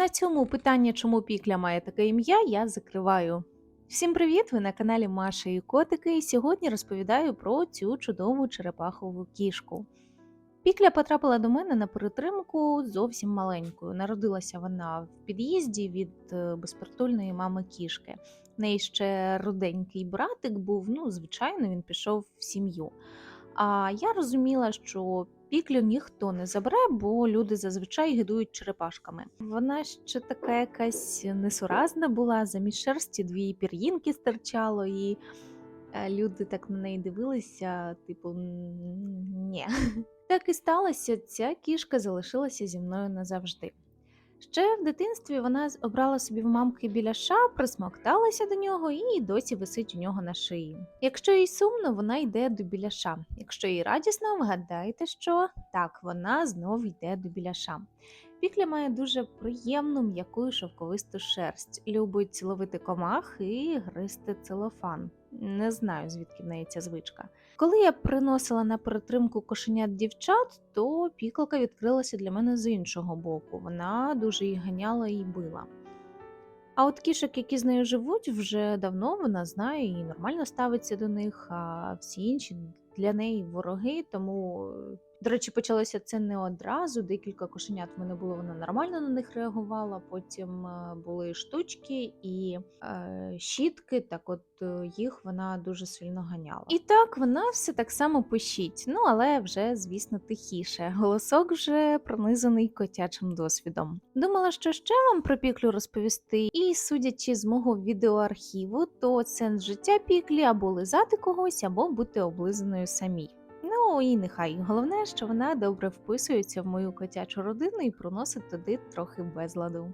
на цьому питання, чому пікля має таке ім'я, я закриваю. Всім привіт! Ви на каналі Маша і Котики, і сьогодні розповідаю про цю чудову черепахову кішку. Пікля потрапила до мене на перетримку зовсім маленькою. Народилася вона в під'їзді від е, безпритульної мами кішки. В неї ще руденький братик був, ну, звичайно, він пішов в сім'ю. А я розуміла, що піклю ніхто не забере, бо люди зазвичай гидують черепашками. Вона ще така якась несуразна була, замість шерсті дві пір'їнки стирчало, і е, люди так на неї дивилися, типу, ні. Так і сталося, ця кішка залишилася зі мною назавжди. Ще в дитинстві вона обрала собі в мамки біляша, присмокталася до нього і досі висить у нього на шиї. Якщо їй сумно, вона йде до біляша. Якщо їй радісно, вгадайте, що так, вона знов йде до біляша. Пікля має дуже приємну м'яку шовковисту шерсть, любить ловити комах і гризти целофан. Не знаю, звідки в неї ця звичка. Коли я приносила на перетримку кошенят дівчат, то пікалка відкрилася для мене з іншого боку. Вона дуже їх ганяла і била. А от кішок, які з нею живуть, вже давно вона знає і нормально ставиться до них, а всі інші для неї вороги. Тому, е, до речі, почалося це не одразу. Декілька кошенят в мене було, вона нормально на них реагувала. Потім е, були штучки і е, щітки. Так, от е, їх вона дуже сильно ганяла. І так вона все так само пишіть. Ну але вже, звісно, тихіше. Голосок вже пронизаний котячим досвідом. Думала, що ще вам про піклю розповісти, і судячи з мого відеоархіву, то сенс життя піклі або лизати когось, або бути облизаною самій. Ну і нехай головне, що вона добре вписується в мою котячу родину і приносить туди трохи безладу.